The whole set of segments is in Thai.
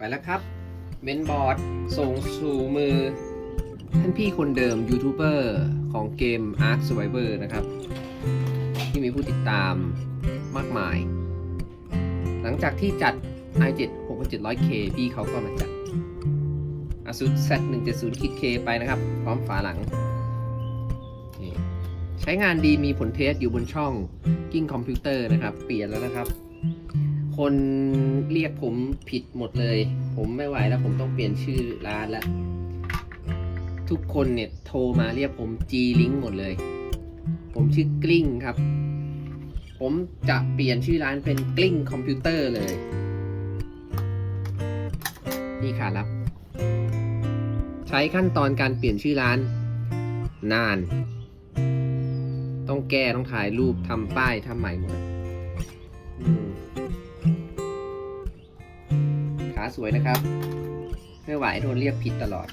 ไปแล้วครับเมนบอร์ดส่งสู่มือ ท่านพี่คนเดิมยูทูบเบอร์ของเกม Ark Survivor นะครับ ที่มีผู้ติดตามมากมาย หลังจากที่จัด i7 6700K พี่เขาก็มาจัด ASUS Z170K ไปนะครับ พร้อมฝาหลัง ใช้งานดีมีผลเทสอยู่บนช่องกิ้งคอมพิวเตอร์นะครับ เปลี่ยนแล้วนะครับ คนเรียกผมผิดหมดเลย ผมไม่ไหวแล้วผมต้องเปลี่ยนชื่อร้านล้วทุกคนเนี่ยโทรมาเรียกผม G Link หมดเลย ผมชื่อกลิ้งครับ ผมจะเปลี่ยนชื่อร้านเป็นกลิ้งคอมพิวเตอร์เลย นี่ค่ะรับ ใช้ขั้นตอนการเปลี่ยนชื่อร้าน นาน ต้องแก้ต้องถ่ายรูปทำป้ายทำใหม่หมดอืม สวยนะครับ ไม่ไหวโดนเรียกผิดตลอด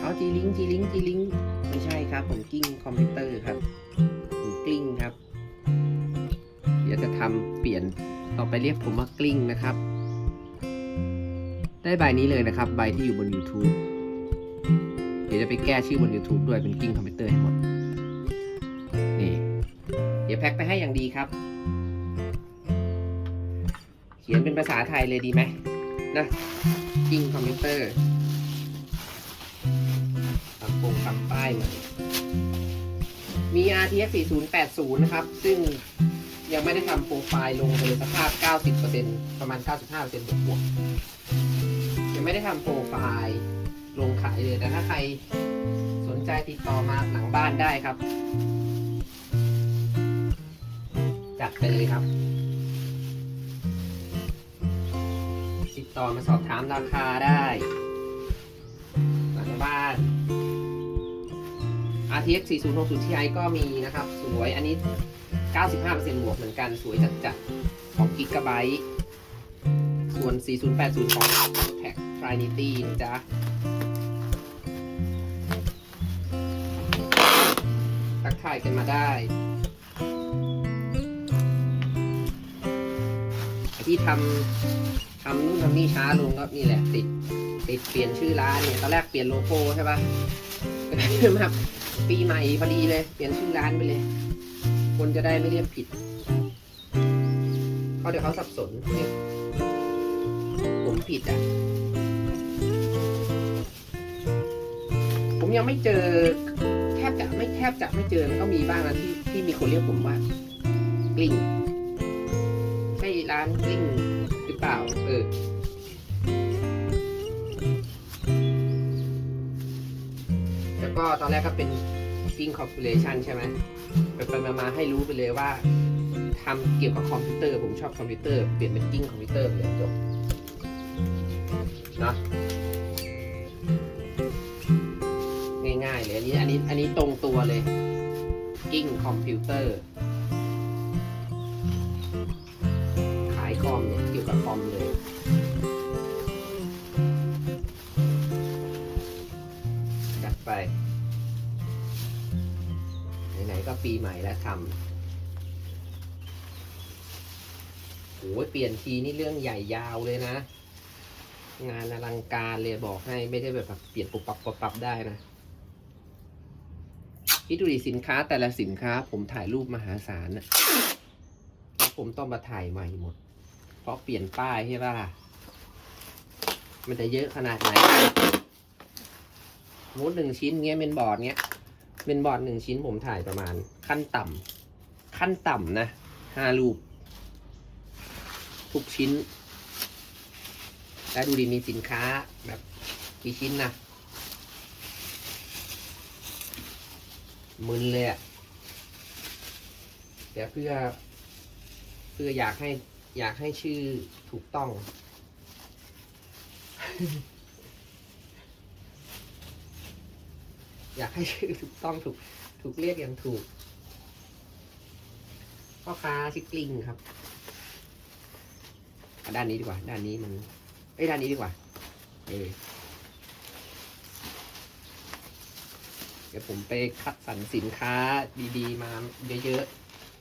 เอาจีลิงจีลิงจีลิงไม่ใช่ครับ ผมกิ้งคอมพิวเตอร์ครับ ผมกลิ้งครับ เดี๋ยวจะทำเปลี่ยนต่อไปเรียกผมว่ากลิ้งนะครับ ได้ใบนี้เลยนะครับ ใบที่อยู่บน YouTube เดี๋ยวจะไปแก้ชื่อบน YouTube ด้วยเป็นกิ้งคอมพิวเตอร์ให้หมด นี่ เดี๋ยวแพ็คไปให้อย่างดีครับ เขียนเป็นภาษาไทยเลยดีไหมนะกิ้งคอมพิวเตอร์ทำปงทำป้ายมามี RTX 4080 นะครับ ซึ่งยังไม่ได้ทำโปรไฟล์ลงเลยสภาพ 90%ประมาณ 95%บวกบวกๆยังไม่ได้ทำโปรไฟล์ลงขายเลย แต่ถ้าใครสนใจติดต่อมาหลังบ้านได้ครับ จัดไปเลยครับ ต่อมาสอบถามราคาได้หลังบ้าน RTX 4060 Ti ก็มีนะครับ สวยอันนี้ 95%บวกเหมือนกันสวยจัดจัดๆของ Gigabyte ส่วน 4080 ของ Tag Trinity นะจ๊ะทักทายกันมาได้ที่ทำ ทำนู่นทำนี่ช้าลงก็นี่แหละติดติดเปลี่ยนชื่อร้านเนี่ยตอนแรกเปลี่ยนโลโก้ใช่ปะมาปีใหม่พอดีเลย เปลี่ยนชื่อร้านไปเลย คนจะได้ไม่เรียกผิดเขาเดี๋ยวเขาสับสนเนี่ยผมผิดอะ ผมยังไม่เจอ แทบจะไม่แทบจะไม่เจอมันก็มีบ้างนะที่ที่มีคนเรียกผมว่ากลิ่งใช่ร้านกลิ้ง เปล่าเออแล้วก็ตอนแรกก็เป็นกิ้งคอร์ปอเรชันใช่ไหมไปไปมามาให้รู้ไปเลยว่าทำเกี่ยวกับคอมพิวเตอร์ ผมชอบคอมพิวเตอร์ เปลี่ยนเป็นกิ้งคอมพิวเตอร์เลยจบนะง่ายๆเลยอันนี้อันนี้อันนี้ตรงตัวเลย กิ้งคอมพิวเตอร์ คอมเนี่ยเกี่ยวกับคอมเลยจัดไป ไหนๆก็ปีใหม่แล้วทำโอ้ยเปลี่ยนทีนี่เรื่องใหญ่ยาวเลยนะ งานอลังการเลยบอกให้ไม่ได้แบบเปลี่ยนปุบปับปุบปับได้นะคิดดูดิสินค้าแต่ละสินค้า ผมถ่ายรูปมหาศาลนะแล้วผมต้องมาถ่ายใหม่หมด เพราะเปลี่ยนป้ายใช่ป่ะล่ะ มันจะเยอะขนาดไหนมมติหนึ่งชิ้นเงี้ยเมนบอร์ดเงี้ยเมนบอร์ดหนึ่งชิ้นผมถ่ายประมาณ ขั้นต่ำขั้นต่ำนะห้ารูป ทุกชิ้น แล้วดูดิมีสินค้าแบบกี่ชิ้นนะมึนเลยอะเดี๋ยวเพื่อ เพื่ออยากให้ อยากให้ชื่อถูกต้อง อยากให้ชื่อถูกต้องถูก ถูกเรียกอย่างถูก พ่อค้าชื่อกลิ้งครับ ด้านนี้ดีกว่า ด้านนี้มันเอ้ยด้านนี้ดีกว่า เออเดี๋ยวผมไปคัดสรรสินค้าดีๆ มาเยอะ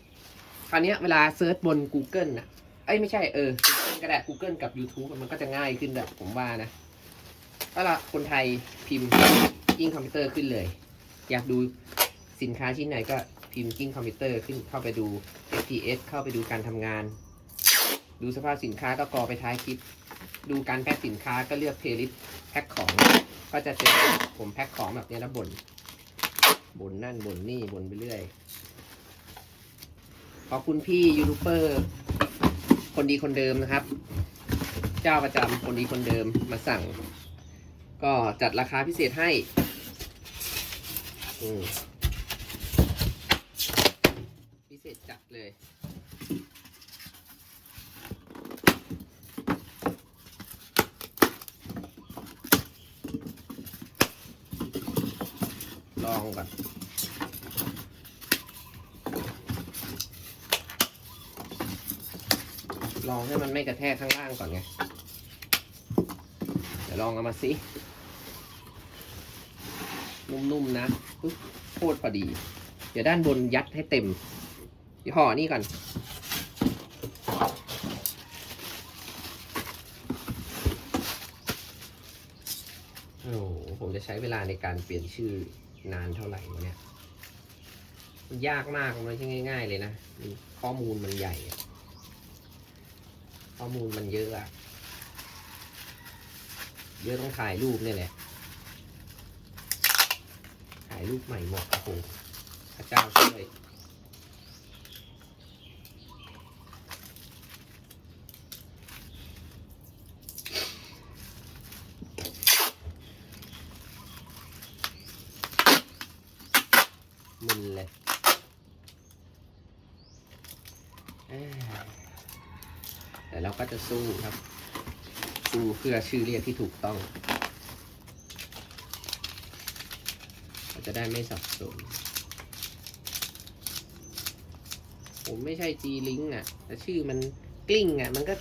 ๆ คราวนี้เวลาเซิร์ชบน Google น่ะ เอ้ยไม่ใช่เออ Google ก็ได้ Google กับ YouTube มันก็จะง่ายขึ้นแบบผมว่านะก็ละคนไทยพิมพ์กิ้งคอมพิวเตอร์ขึ้นเลย อยากดูสินค้าชิ้นไหนก็พิมพ์กิ้งคอมพิวเตอร์ขึ้นเข้าไปดู FPS เข้าไปดูการทำงาน ดูสภาพสินค้าก็กรอไปท้ายคลิป ดูการแพ็คสินค้าก็เลือกเพลย์ลิสต์แพ็คของ ก็จะเจอผมแพ็คของแบบนี้แล้วบ่นบ่นนั่นบ่นนี่บ่นไปเรื่อยขอบคุณพี่ยูทูบเบอร์ คนดีคนเดิมนะครับ เจ้าประจำคนดีคนเดิมมาสั่ง ก็จัดราคาพิเศษให้พิเศษจัดเลยลองก่อน ลองให้มันไม่กระแทกข้างล่างก่อนไง เดี๋ยวลองเอามาสิ นุ่มๆนะปึ๊บโคตรพอดี เดี๋ยวด้านบนยัดให้เต็มห่อนี่ก่อนโอ้โหผมจะใช้เวลาในการเปลี่ยนชื่อนานเท่าไหร่วะเนี่ย มันยากมากมันไม่ใช่ง่าย ๆ เลยนะ ข้อมูลมันใหญ่ ข้อมูลมันเยอะอะเยอะต้องถ่ายรูปเนี่ยแหละ ถ่ายรูปใหม่หมดโอ้โหพระเจ้าช่วยมึนเลยเอ้ย แต่ เราก็จะสู้ครับ สู้เพื่อชื่อเรียกที่ถูกต้องเราจะได้ไม่สับสน ผมไม่ใช่ G Link อะ แต่ชื่อมันกลิ้งอะ มันก็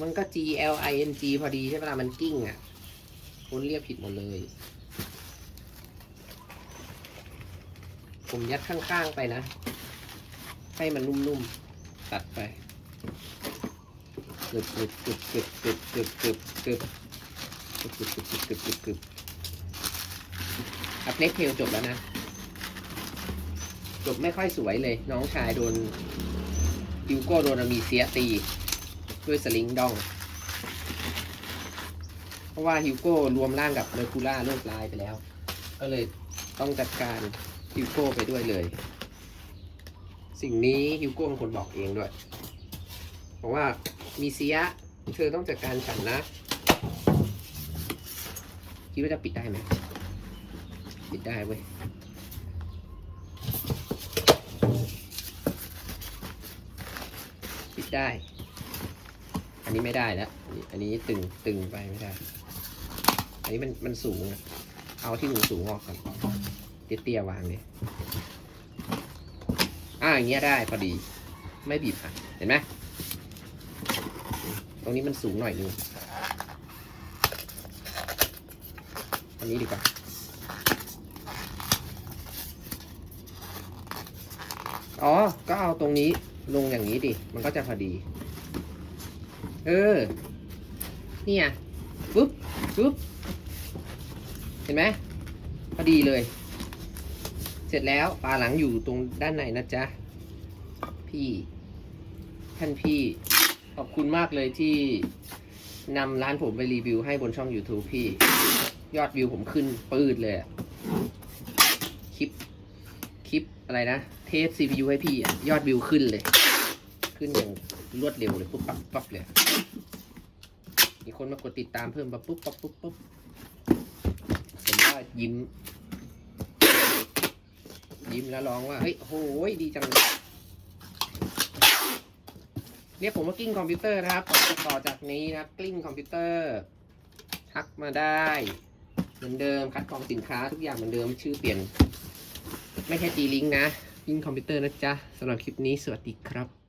มันก็ G L I N G พอดีใช่ไหมล่ะมันกลิ้งอะ คนเรียกผิดหมดเลย ผมยัดข้างๆไปนะ ให้มันนุ่มๆ ตัดไป บกึบกึบกึบกึบกึบกึบกึบกึบกึบกึบกึบกึบกึบกึบอัพเล็กเทลจบแล้วนะ จบไม่ค่อยสวยเลย น้องชายโดนฮิวโก้โดนอามีเซียตี ด้วยสลิงดอง เพราะว่าฮิวโก้รวมร่างกับเมอร์คูล่าโลกลายไปแล้ว ก็เลยต้องจัดการฮิวโก้ไปด้วยเลย สิ่งนี้ฮิวโก้เป็นคนบอกเองด้วยบอกว่า มีเซีย เธอต้องจัดการฉันนะ คิดว่าจะปิดได้ไหม ปิดได้เว้ย ปิดได้ อันนี้ไม่ได้แล้ว อันนี้ตึงตึงไปไม่ได้ อันนี้มันมันสูงอะเอาที่หนูสูงออกก่อนเตี้ยๆวางเลยอ่าอย่างเงี้ยได้พอดี ไม่บีบค่ะเห็นไหม ตรงนี้มันสูงหน่อยนึงอันนี้ดีกว่าอ๋อ ก็เอาตรงนี้ลงอย่างนี้ดิ มันก็จะพอดี เออนี่ไงปุ๊บปุ๊บ เห็นไหม พอดีเลย เสร็จแล้วปลาหลังอยู่ตรงด้านในนะจ๊ะ พี่ ท่านพี่ ขอบคุณมากเลยที่นำร้านผมไปรีวิวให้บนช่อง YouTube พี่ ยอดวิวผมขึ้นปืดเลยอะคลิป คลิปอะไรนะ เทส CPU ให้พี่อะยอดวิวขึ้นเลย ขึ้นอย่างรวดเร็วเลยปุ๊บปั๊บปั๊บเลย มีคนมากดติดตามเพิ่มปั๊บปุ๊บปั๊บปุ๊บปุ๊บผมว่ายิ้ม ยิ้มแล้วร้องว่า เฮ้ยโหยดีจังเลย เรียกผมว่ากลิ้งคอมพิวเตอร์นะครับต่อจากนี้นะกลิ้งคอมพิวเตอร์ทักมาได้ เหมือนเดิมคัดกรองสินค้าทุกอย่างเหมือนเดิมชื่อเปลี่ยน ไม่ใช่จีลิงนะกลิ้งคอมพิวเตอร์นะจ๊ะสำหรับคลิปนี้สวัสดีครับ